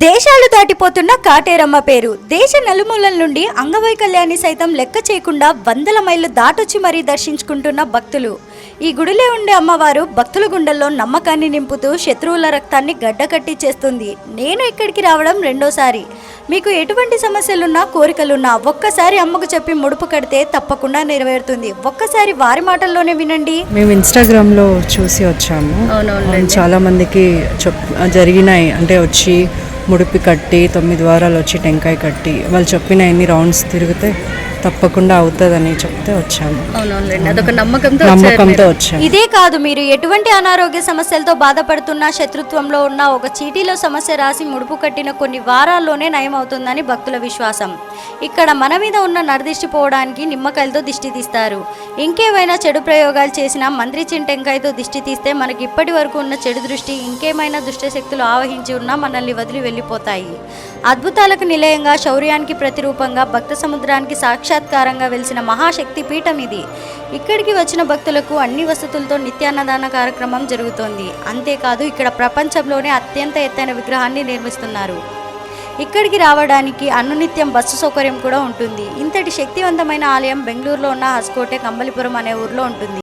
దేశాలు దాటిపోతున్న కాటేరమ్మ పేరు. దేశ నలుమూలల నుండి అంగవైకల్యాన్ని సైతం లెక్క చేయకుండా వందల మైళ్ళు దాటొచ్చి మరీ దర్శించుకుంటున్న భక్తులు. ఈ గుడిలో ఉండే అమ్మవారు భక్తుల గుండెల్లో నమ్మకాన్ని నింపుతూ శత్రువుల రక్తాన్ని గడ్డకట్టి చేస్తుంది. నేను ఇక్కడికి రావడం రెండోసారి. మీకు ఎటువంటి సమస్యలున్నా కోరికలున్నా ఒక్కసారి అమ్మకు చెప్పి ముడుపు కడితే తప్పకుండా నెరవేరుతుంది. ఒక్కసారి వారి మాటల్లోనే వినండి. మేము ఇన్స్టాగ్రామ్లో చూసి వచ్చాము. చాలా మందికి చెప్ జరిగినాయి. అంటే వచ్చి ముడిపి కట్టి తొమ్మిది వారాలు వచ్చి టెంకాయ కట్టి వాళ్ళు చెప్పిన ఎన్ని రౌండ్స్ తిరిగితే తప్పకుండా అవుతుందని చెప్తే వచ్చాము. అవునవునండి అదొక నమ్మకంతో నమ్మకంతో వచ్చాము. ఇదే కాదు మీరు ఎటువంటి అనారోగ్య సమస్యలతో బాధపడుతున్నా శత్రుత్వంలో ఉన్న ఒక చీటీలో సమస్య రాసి ముడుపు కట్టిన కొన్ని వారాల్లోనే నయం అవుతుందని భక్తుల విశ్వాసం. ఇక్కడ మన మీద ఉన్న నరదిష్టి పోవడానికి నిమ్మకాయలతో దిష్టి తీస్తారు. ఇంకేమైనా చెడు ప్రయోగాలు చేసినా మంత్రి చింటెంకాయతో దిష్టి తీస్తే మనకి ఇప్పటి వరకు ఉన్న చెడు దృష్టి ఇంకేమైనా దుష్ట శక్తులు ఆవహించి ఉన్నా మనల్ని వదిలి వెళ్ళిపోతాయి. అద్భుతాలకు నిలయంగా శౌర్యానికి ప్రతిరూపంగా భక్త సముద్రానికి సాక్షాత్కారంగా వెలిసిన మహాశక్తి పీఠం ఇది. ఇక్కడికి వచ్చిన భక్తులకు అన్ని వసతులతో నిత్యాన్నదాన కార్యక్రమం జరుగుతోంది. అంతేకాదు ఇక్కడ ప్రపంచంలోనే అత్యంత ఎత్తైన విగ్రహాన్ని నిర్మిస్తున్నారు. ఇక్కడికి రావడానికి అనునిత్యం బస్సు సౌకర్యం కూడా ఉంటుంది. ఇంతటి శక్తివంతమైన ఆలయం బెంగళూరులో ఉన్న హస్కోటే కంబలిపురం అనే ఊర్లో ఉంటుంది.